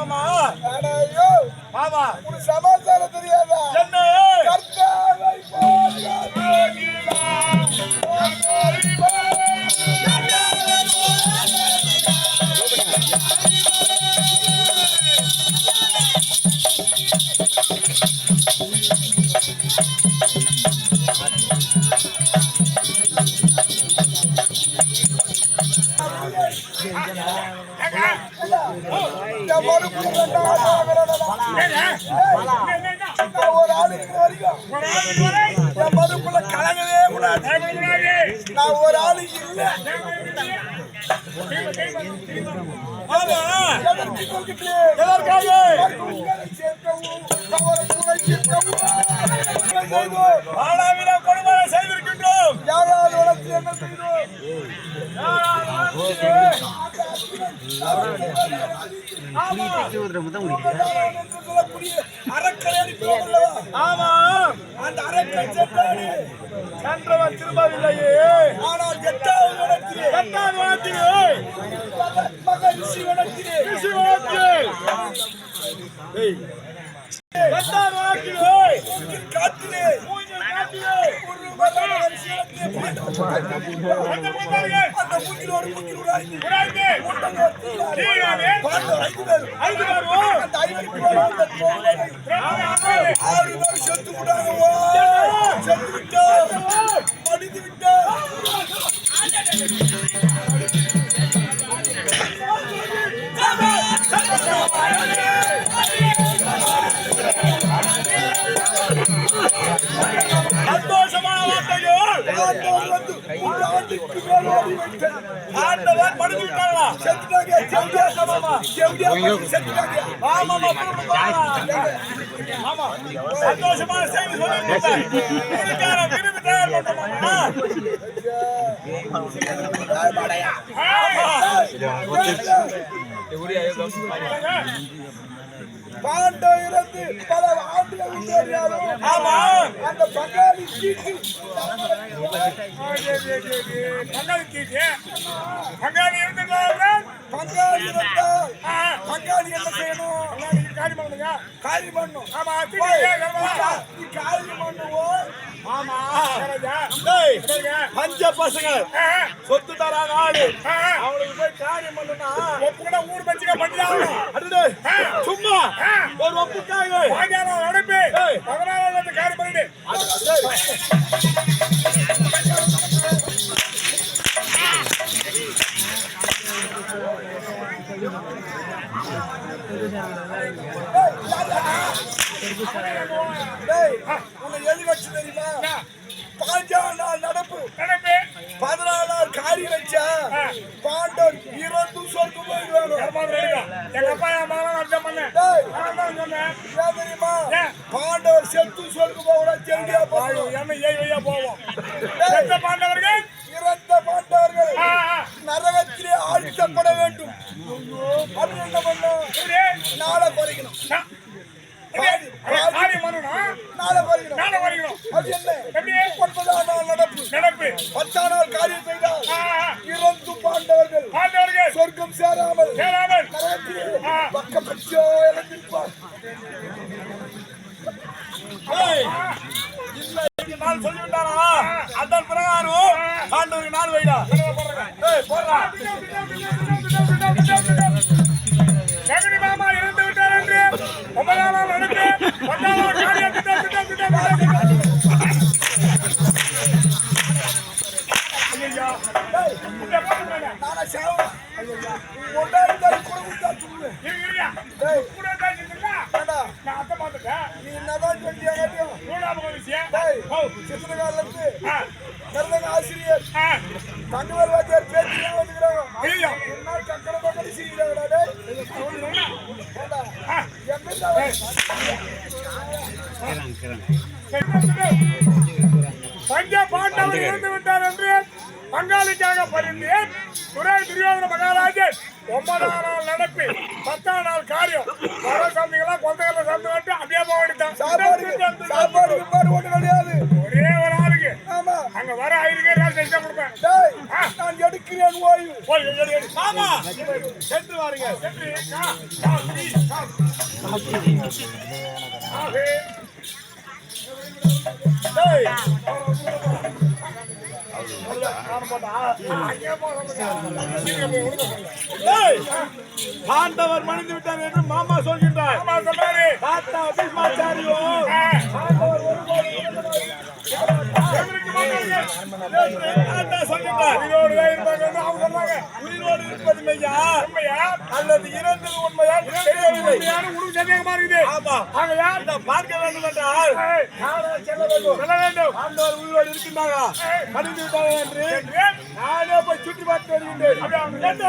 ஐயோ ஆமா உனக்கு சமாச்சாரம் தெரியாதா? என்ன? கர்த்தாவை ரெண்டாவது ஒரு ஆள் இருக்கிற வரைக்கும் என் மறுப்புல கலங்கவே கூடாது நான் ஒரு ஆளு இல்ல எதற்காக குறைக்கவும் செய்தோம். ஆளாவிடம் கொடுமையை செய்திருக்கின்றோம் யாராவது வளர்த்து என்ன செய்தோம் சென்றவன் திரும்பவில்லையே ஆனால் எட்டாவது வளர்த்திலே எட்டாவது வாரத்திலே மகன் சிவனத்திலே கிருஷி எட்டாவது காத்திலே செத்து விட்டாங்க செத்து விட்டார் மடிந்து விட்டார் ஆண்டவர் படுத்து விட்டாங்களா செத்துட்டாங்க. செவிடியா செவிடியா படுத்து செத்துட்டாங்க. ஆமா சந்தோஷமான செய்தி தயார் பண்ணோமா பாண்டவ இறந்து பல ஆண்டுகள் முன்னேறியாலும் ஆமா. அந்த பங்காளி சீட்டு. பங்காளி கீட்டு பங்காளி இருந்துட்டார்கள் பங்காளி இருந்தால் பங்காளி என்ன செய்யணும்? காரி பண்ணுங்க காரி பண்ணும். ஆமா நீ காரி பண்ணுவோம் ஆமா பஞ்ச பசங்க. சொத்து தராங்க ஆளு. அவங்களுக்கு போய் காரியம் பண்ணுனா ஒப்புக்கட ஊர் பச்சிக்க பண்ணிடாங்க அடடே. சும்மா ஒரு ஒப்புக்காக வாங்கியாரம் அனுப்பி பதினாலாம் வந்து காரியம் உன்னை எது வச்சு தெரியுமா பாஞ்சாம் நாள் நடப்பு அனுப்பி பதினாலு நாள் காரி வச்சா பாண்டவர் இருபது சொர்க்கம் போயிடுவாங்க எங்க அப்பா பாண்டவர் செத்து சொர்க்கம் போக செடியா போகும் என்ன ஏய் வையா போவோம். செத்த பாண்டவர்கள்? இறந்த பாண்டவர்கள். நரகத்திலே ஆழ்த்தப்பட வேண்டும். அப்படி என்ன? பண்ணும் நாளை குறைக்கணும். அது நடப்பு. நடப்பு. பத்தாம் நாள் காரியம் செய்தால். இறந்து பாண்டவர்கள் பாண்டவர்கள் சொர்க்கம் சேராமல் சேராமல் நரகத்திலே ஆ. நாள் அதன் பிரகாரம் ஆண்டவருக்கு நாள் வைடா ஏய், ஆசிரியர். ஆ, தங்கவேல் வாத்தியார் ஐயோ. என்ன. ஏண்டா? ஆ, எங்கிட்ட பஞ்ச பாண்டவர் இறந்து விட்டார் என்று பங்காளிக்காக பரிந்து துறை துரியோதன மகாராஜன். ஒன்பதாம் நாள் நடப்பு பத்தாம் நாள் காரியம் வர சாமிகளாம் கொந்தகளை சாப்பிட்டு வந்துட்டு அப்படியே போக சாப்பாடு வேண்டியதான் சாப்பாடு கிப்பாடு ஒண்ணு கிடையாது ஒரே ஒரு ஆளுக்கு ஆமா அங்க வர ஐந்து பேர் செஞ்சா கொடுப்பேன் டேய் நான் எடுக்கிறேன் ஓய்வு ஆமா சென்று வாருங்க டேய். டேய். ஆண்டவர் மணிந்து விட்டார் என்று மாமா சொல்கின்றார். தாத்தா பீஷ்மாச்சாரியோ ஆண்டவர் ஒருபோதும் தாத்தா சொல்கின்றார் உயிரோடு இருப்பது மெய்யா அல்லது இறந்தது உண்மையா? தெரியவில்லை ஆமா. இதை பார்க்க வேண்டும் என்றால் நானே செல்ல வேண்டும். ஆண்டவர் உயிரோடு இருக்கின்றாரா? மடிந்து விட்டாரா என்று நானே போய் சுற்றி பார்த்து வருகின்றேன். என்ன?